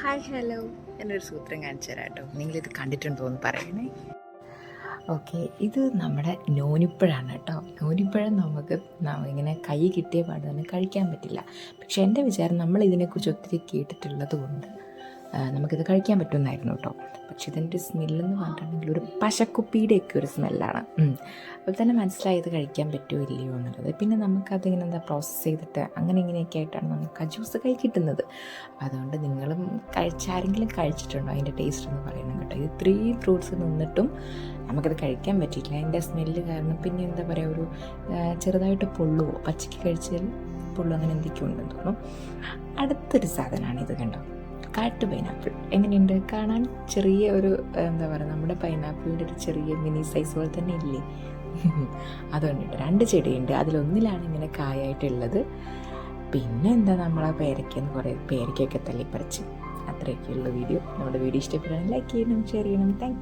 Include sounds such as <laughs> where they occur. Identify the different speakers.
Speaker 1: Hi hello
Speaker 2: എന്നൊരു സൂത്രം കാണിച്ചു തരാം കേട്ടോ നിങ്ങളിത് കണ്ടിട്ടുണ്ടോ എന്ന് പറയണേ. ഓക്കെ ഇത് നമ്മുടെ നോനിപ്പഴാണ് കേട്ടോ. നോനിപ്പഴം നമുക്ക് ഇങ്ങനെ കൈ കിട്ടിയ പാട് കഴിക്കാൻ പറ്റില്ല. പക്ഷേ എന്റെ വിചാരം നമ്മൾ ഇതിനെക്കുറിച്ച് ഒത്തിരി കേട്ടിട്ടുള്ളത് കൊണ്ട് നമുക്കിത് കഴിക്കാൻ പറ്റുമെന്നായിരുന്നു കേട്ടോ. പക്ഷേ ഇതിന്റെ ഒരു സ്മെല്ലെന്ന് പറഞ്ഞിട്ടുണ്ടെങ്കിൽ ഒരു പശക്കുപ്പിയുടെയൊക്കെ ഒരു സ്മെല്ലാണ്. അപ്പോൾ തന്നെ മനസ്സിലായത് കഴിക്കാൻ പറ്റുമോ ഇല്ലയോ എന്നുള്ളത്. പിന്നെ നമുക്കതിങ്ങനെ എന്താ പ്രോസസ്സ് ചെയ്തിട്ട് അങ്ങനെ ഇങ്ങനെയൊക്കെ ആയിട്ടാണ് നമുക്ക് ആ ജ്യൂസ് കൈ കിട്ടുന്നത്. അതുകൊണ്ട് നിങ്ങളും കഴിച്ചാരെങ്കിലും കഴിച്ചിട്ടുണ്ടോ അതിന്റെ ടേസ്റ്റ് എന്ന് പറയുന്നത് കേട്ടോ. ഇത് ഇത്രയും ഫ്രൂട്ട്സ് നിന്നിട്ടും നമുക്കത് കഴിക്കാൻ പറ്റിയില്ല അതിന്റെ സ്മെല്ല് കാരണം പിന്നെ എന്താ പറയുക ഒരു ചെറുതായിട്ട് പൊള്ളുവോ? പച്ചയ്ക്ക് കഴിച്ചാൽ പൊള്ളു അങ്ങനെ എന്തൊക്കെയോ ഉണ്ടെന്ന് തോന്നുന്നു. അടുത്തൊരു സാധനമാണ് ഇത് കണ്ടോ. കാട്ടു പൈനാപ്പിൾ എങ്ങനെയുണ്ട്? കാണാൻ ചെറിയ ഒരു എന്താ പറയുക നമ്മുടെ പൈനാപ്പിളിന്റെ ഒരു ചെറിയ മിനി സൈസ് പോലെ തന്നെ ഇല്ലേ? <laughs> അതുകൊണ്ടുണ്ട് രണ്ട് ചെടിയുണ്ട്. അതിലൊന്നിലാണ് ഇങ്ങനെ കായായിട്ടുള്ളത്. പിന്നെ എന്താ നമ്മളെ പേരയ്ക്കെന്ന് കുറേ പേരയ്ക്കൊക്കെ തള്ളിപ്പറിച്ച്. അത്രയൊക്കെയുള്ള വീഡിയോ. നമ്മുടെ വീഡിയോ ഇഷ്ടപ്പെടുകയാണെങ്കിൽ ലൈക്ക് ചെയ്യണം ഷെയർ ചെയ്യണം. താങ്ക്